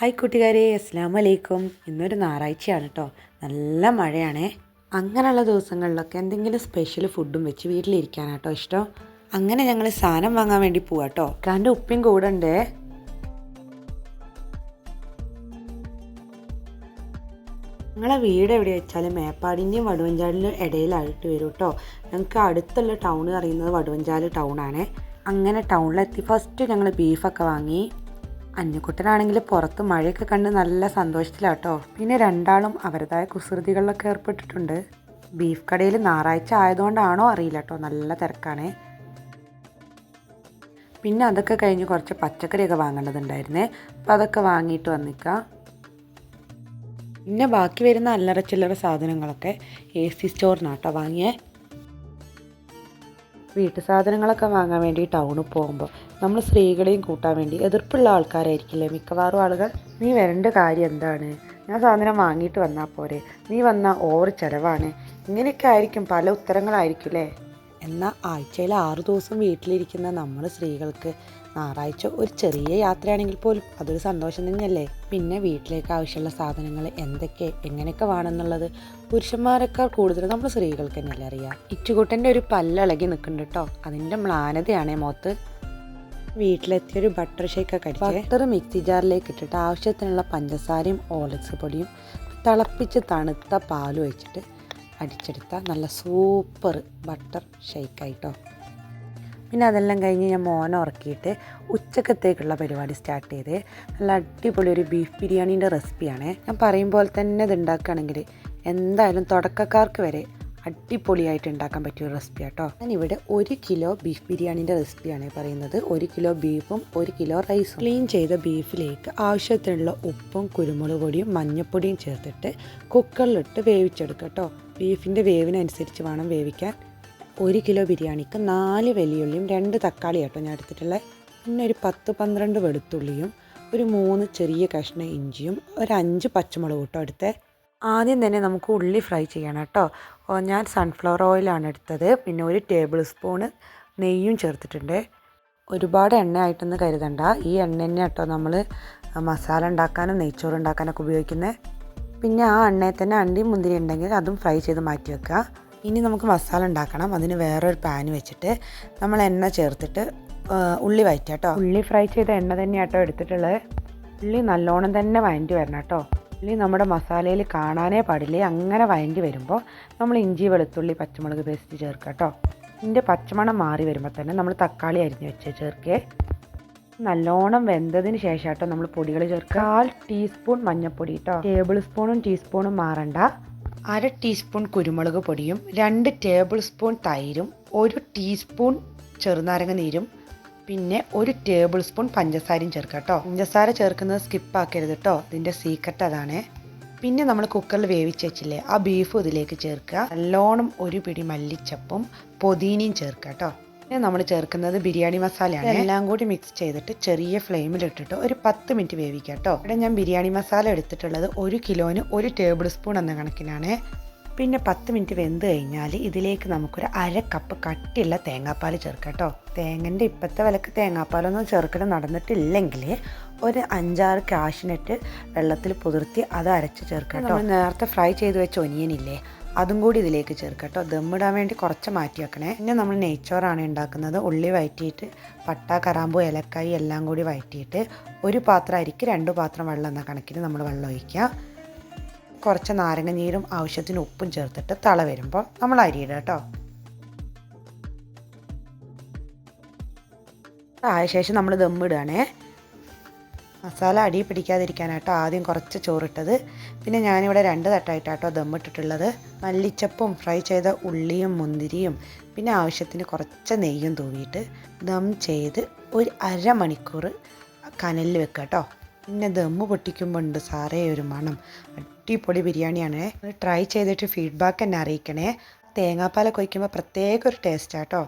Hi കൂട്ടുകാരെ അസ്സാം വലൈക്കും ഇന്നൊരു ഞായറാഴ്ചയാണ് കേട്ടോ നല്ല മഴയാണേ. അങ്ങനെയുള്ള ദിവസങ്ങളിലൊക്കെ എന്തെങ്കിലും സ്പെഷ്യൽ ഫുഡും വെച്ച് വീട്ടിലിരിക്കാനാണ് കേട്ടോ ഇഷ്ടം. അങ്ങനെ ഞങ്ങൾ സാധനം വാങ്ങാൻ വേണ്ടി പോവാട്ടോ കാന്റെ ഉപ്പിയും കൂടെ ഉണ്ടേ. ഞങ്ങളെ വീട് എവിടെ വെച്ചാൽ മേപ്പാടിന്റെയും വടുവഞ്ചാലിന്റെ ഇടയിലായിട്ട് വരും കേട്ടോ ഞങ്ങൾക്ക് അടുത്തുള്ള ടൗൺ അറിയുന്നത് വടുവഞ്ചാൽ ടൗൺ ആണ്. അങ്ങനെ ടൗണിലെത്തി ഫസ്റ്റ് ഞങ്ങൾ ബീഫൊക്കെ വാങ്ങി. അഞ്ഞക്കുട്ടനാണെങ്കിൽ പുറത്ത് മഴയൊക്കെ കണ്ട് നല്ല സന്തോഷത്തിലാട്ടോ. പിന്നെ രണ്ടാളും അവരുടേതായ കുസൃതികളിലൊക്കെ ഏർപ്പെട്ടിട്ടുണ്ട്. ബീഫ് കടയിൽ ഞായറാഴ്ച ആയതുകൊണ്ടാണോ അറിയില്ല കേട്ടോ നല്ല തിരക്കാണ്. പിന്നെ അതൊക്കെ കഴിഞ്ഞ് കുറച്ച് പച്ചക്കറിയൊക്കെ വാങ്ങേണ്ടതുണ്ടായിരുന്നേ. അപ്പോൾ അതൊക്കെ വാങ്ങിയിട്ട് വന്നിക്കാം. പിന്നെ ബാക്കി വരുന്ന അല്ലറ ചില്ലറ സാധനങ്ങളൊക്കെ എ സി സ്റ്റോറിനാട്ടോ വാങ്ങിയേ. വീട്ടു സാധനങ്ങളൊക്കെ വാങ്ങാൻ വേണ്ടി ടൗണിൽ പോകുമ്പോൾ നമ്മൾ സ്ത്രീകളെയും കൂട്ടാൻ വേണ്ടി എതിർപ്പുള്ള ആൾക്കാരായിരിക്കില്ലേ? മിക്കവാറും ആളുകൾ നീ വരേണ്ട കാര്യം എന്താണ്? ഞാൻ സാധനം വാങ്ങിയിട്ട് വന്നാൽ പോരെ. നീ വന്നാൽ ഓവർ ചിലവാണ്. ഇങ്ങനെയൊക്കെ ആയിരിക്കും പല ഉത്തരങ്ങളായിരിക്കില്ലേ എന്നാൽ ആഴ്ചയിൽ ആറു ദിവസം വീട്ടിലിരിക്കുന്ന നമ്മൾ സ്ത്രീകൾക്ക് ഞായറാഴ്ച ഒരു ചെറിയ യാത്രയാണെങ്കിൽ പോലും അതൊരു സന്തോഷം തന്നെയല്ലേ? പിന്നെ വീട്ടിലേക്ക് ആവശ്യമുള്ള സാധനങ്ങൾ എന്തൊക്കെ എങ്ങനെയൊക്കെ വേണമെന്നുള്ളത് പുരുഷന്മാരെക്കാൾ കൂടുതൽ നമ്മൾ സ്ത്രീകൾക്ക് തന്നെയല്ലേ അറിയാം? ഇച്ചുകൂട്ടന്റെ ഒരു പല്ലിളകി നിൽക്കുന്നുണ്ട് കേട്ടോ. അതിന്റെ മ്ലാനതയാണേ മുഖത്ത്. വീട്ടിലെത്തിയൊരു ബട്ടർ ഷേക്കൊക്കെ അടിച്ച്. ബട്ടർ മിക്സി ജാറിലേക്ക് ഇട്ടിട്ട് ആവശ്യത്തിനുള്ള പഞ്ചസാരയും ഓലക്സ് പൊടിയും തിളപ്പിച്ച് തണുത്ത പാലും ഒഴിച്ചിട്ട് അടിച്ചെടുത്ത നല്ല സൂപ്പർ ബട്ടർ ഷേക്കായിട്ടോ. പിന്നെ അതെല്ലാം കഴിഞ്ഞ് ഞാൻ മോനെ ഉറക്കിയിട്ട് ഉച്ചക്കത്തേക്കുള്ള പരിപാടി സ്റ്റാർട്ട് ചെയ്ത് നല്ല അടിപൊളി ഒരു ബീഫ് ബിരിയാണീന്റെ റെസിപ്പിയാണ്. ഞാൻ പറയും പോലെ തന്നെ ഇത് ഉണ്ടാക്കുകയാണെങ്കിൽ എന്തായാലും തുടക്കക്കാർക്ക് വരെ അടിപൊളിയായിട്ട് ഉണ്ടാക്കാൻ പറ്റിയ ഒരു റെസിപ്പി കേട്ടോ ഞാനിവിടെ ഒരു കിലോ ബീഫ് ബിരിയാണീന്റെ റെസിപ്പിയാണ് പറയുന്നത്. ഒരു കിലോ ബീഫും ഒരു കിലോ റൈസും. ക്ലീൻ ചെയ്ത ബീഫിലേക്ക് ആവശ്യത്തിനുള്ള ഉപ്പും കുരുമുളക് പൊടിയും മഞ്ഞൾപ്പൊടിയും ചേർത്തിട്ട് കുക്കറിലിട്ട് വേവിച്ചെടുക്കുക കേട്ടോ ബീഫിന്റെ വേവിനനുസരിച്ച് വേണം വേവിക്കാൻ. ഒരു കിലോ ബിരിയാണിക്ക് നാല് വലിയുള്ളിയും രണ്ട് തക്കാളി കേട്ടോ ഞാൻ എടുത്തിട്ടുള്ളത് പിന്നെ ഒരു പത്ത് പന്ത്രണ്ട് വെളുത്തുള്ളിയും ഒരു മൂന്ന് ചെറിയ കഷ്ണം ഇഞ്ചിയും ഒരു അഞ്ച് പച്ചമുളക് കേട്ടോ എടുത്തേ. ആദ്യം തന്നെ നമുക്ക് ഉള്ളി ഫ്രൈ ചെയ്യണം കേട്ടോ. ഞാൻ സൺഫ്ലവർ ഓയിലാണ് എടുത്തത്. പിന്നെ ഒരു ടേബിൾ സ്പൂണ് നെയ്യും ചേർത്തിട്ടുണ്ട്. ഒരുപാട് എണ്ണ ആയിട്ടൊന്നും കരുതണ്ട. ഈ എണ്ണ തന്നെ കേട്ടോ നമ്മൾ മസാല ഉണ്ടാക്കാനും നെയ്ച്ചോറ് ഉണ്ടാക്കാനൊക്കെ ഉപയോഗിക്കുന്നത് പിന്നെ ആ എണ്ണയിൽ തന്നെ അണ്ടി മുന്തിരി ഉണ്ടെങ്കിൽ അതും ഫ്രൈ ചെയ്ത് മാറ്റി വെക്കുക. ഇനി നമുക്ക് മസാല ഉണ്ടാക്കണം. അതിന് വേറൊരു പാൻ വെച്ചിട്ട് നമ്മൾ എണ്ണ ചേർത്തിട്ട് ഉള്ളി വഴറ്റുക കേട്ടോ ഉള്ളി ഫ്രൈ ചെയ്ത എണ്ണ തന്നെയാട്ടോ എടുത്തിട്ടുള്ളത്. ഉള്ളി നല്ലോണം തന്നെ വഴണ്ടി വരണം കേട്ടോ ഉള്ളി നമ്മുടെ മസാലയിൽ കാണാനേ പാടില്ല. അങ്ങനെ വഴണ്ടി വരുമ്പോൾ നമ്മൾ ഇഞ്ചി വെളുത്തുള്ളി പച്ചമുളക് പേസ്റ്റ് ചേർക്കുക കേട്ടോ ഇതിന്റെ പച്ചമണം മാറി വരുമ്പോൾ തന്നെ നമ്മൾ തക്കാളി അരിഞ്ഞ് വെച്ച് ചേർക്കേ നല്ലോണം വെന്തതിന് ശേഷം കേട്ടോ നമ്മൾ പൊടികൾ ചേർക്കുക കാൽ ടീസ്പൂൺ മഞ്ഞൾപ്പൊടി കേട്ടോ ടേബിൾ സ്പൂണും ടീസ്പൂണും മാറണ്ട. അര ടീസ്പൂൺ കുരുമുളക് പൊടിയും രണ്ട് ടേബിൾ സ്പൂൺ തൈരും ഒരു ടീസ്പൂൺ ചെറുനാരങ്ങ നീരും പിന്നെ ഒരു ടേബിൾ സ്പൂൺ പഞ്ചസാരയും ചേർക്കുക കേട്ടോ പഞ്ചസാര ചേർക്കുന്നത് സ്കിപ്പ് ആക്കരുത് കേട്ടോ ഇതിന്റെ സീക്രട്ട് അതാണ്. പിന്നെ നമ്മൾ കുക്കറിൽ വേവിച്ച് വെച്ചില്ലേ ആ ബീഫ് ഇതിലേക്ക് ചേർക്കുക നല്ലോണം ഒരു പിടി മല്ലിച്ചപ്പും പൊതീനയും ചേർക്കുക കേട്ടോ പിന്നെ നമ്മൾ ചേർക്കുന്നത് ബിരിയാണി മസാലയാണ്. എല്ലാം കൂടി മിക്സ് ചെയ്തിട്ട് ചെറിയ ഫ്ലെയിമിൽ ഇട്ടിട്ട് ഒരു പത്ത് മിനിറ്റ് വേവിക്കുക കേട്ടോ ഇവിടെ ഞാൻ ബിരിയാണി മസാല എടുത്തിട്ടുള്ളത് ഒരു കിലോന് ഒരു ടേബിൾ സ്പൂൺ എന്ന കണക്കിനാണ്. പിന്നെ പത്ത് മിനിറ്റ് വെന്ത് കഴിഞ്ഞാൽ ഇതിലേക്ക് നമുക്കൊരു അര കപ്പ് കട്ടിയുള്ള തേങ്ങാപ്പാൽ ചേർക്കാം കേട്ടോ തേങ്ങന്റെ ഇപ്പോഴത്തെ വിലക്ക് തേങ്ങാപ്പാലൊന്നും ചേർക്കൽ നടന്നിട്ടില്ലെങ്കിൽ ഒരു അഞ്ചാറ് കാഷിനിട്ട് വെള്ളത്തിൽ പുതിർത്തി അത് അരച്ച് ചേർക്കാം കേട്ടോ നേരത്തെ ഫ്രൈ ചെയ്ത് വെച്ച ഒനിയനില്ലേ അതും കൂടി ഇതിലേക്ക് ചേർക്കാം കേട്ടോ. ദമ്മിടാൻ വേണ്ടി കുറച്ച് മാറ്റി വെക്കണേ. പിന്നെ നമ്മൾ നെയ്ച്ചോറാണ് ഉണ്ടാക്കുന്നത്. ഉള്ളി വഴറ്റിയിട്ട് പട്ട കറാമ്പു ഏലക്കായി എല്ലാം കൂടി വഴറ്റിയിട്ട് ഒരു പാത്രം അരിക്ക് രണ്ട് പാത്രം വെള്ളം എന്ന കണക്കിന് നമ്മൾ വെള്ളം ഒഴിക്കുക. കുറച്ച് നാരങ്ങ നീരും ആവശ്യത്തിന് ഉപ്പും ചേർത്തിട്ട് തള വരുമ്പോൾ നമ്മൾ അരിയിടുക കേട്ടോ. ആയ ശേഷം നമ്മൾ ദമ്മിടുകയാണേ. മസാല അടി പിടിക്കാതിരിക്കാനാട്ടോ ആദ്യം കുറച്ച് ചോറിട്ടത്. പിന്നെ ഞാനിവിടെ രണ്ട് തട്ടായിട്ടാട്ടോ ദമ്മിട്ടിട്ടുള്ളത്. മല്ലിച്ചപ്പും ഫ്രൈ ചെയ്ത ഉള്ളിയും മുന്തിരിയും പിന്നെ ആവശ്യത്തിന് കുറച്ച് നെയ്യും തൂവിയിട്ട് ദം ചെയ്ത് ഒരു അരമണിക്കൂർ കനലിൽ വെക്കുക കേട്ടോ. പിന്നെ ദമ്മ് പൊട്ടിക്കുമ്പോൾ ഉണ്ട് സാറേ ഒരു മണം. അടിപൊളി ബിരിയാണിയാണ്. ട്രൈ ചെയ്തിട്ട് ഫീഡ്ബാക്ക് എന്നെ അറിയിക്കണേ. തേങ്ങാപ്പാലൊക്കെ ഒഴിക്കുമ്പോൾ പ്രത്യേക ഒരു ടേസ്റ്റാട്ടോ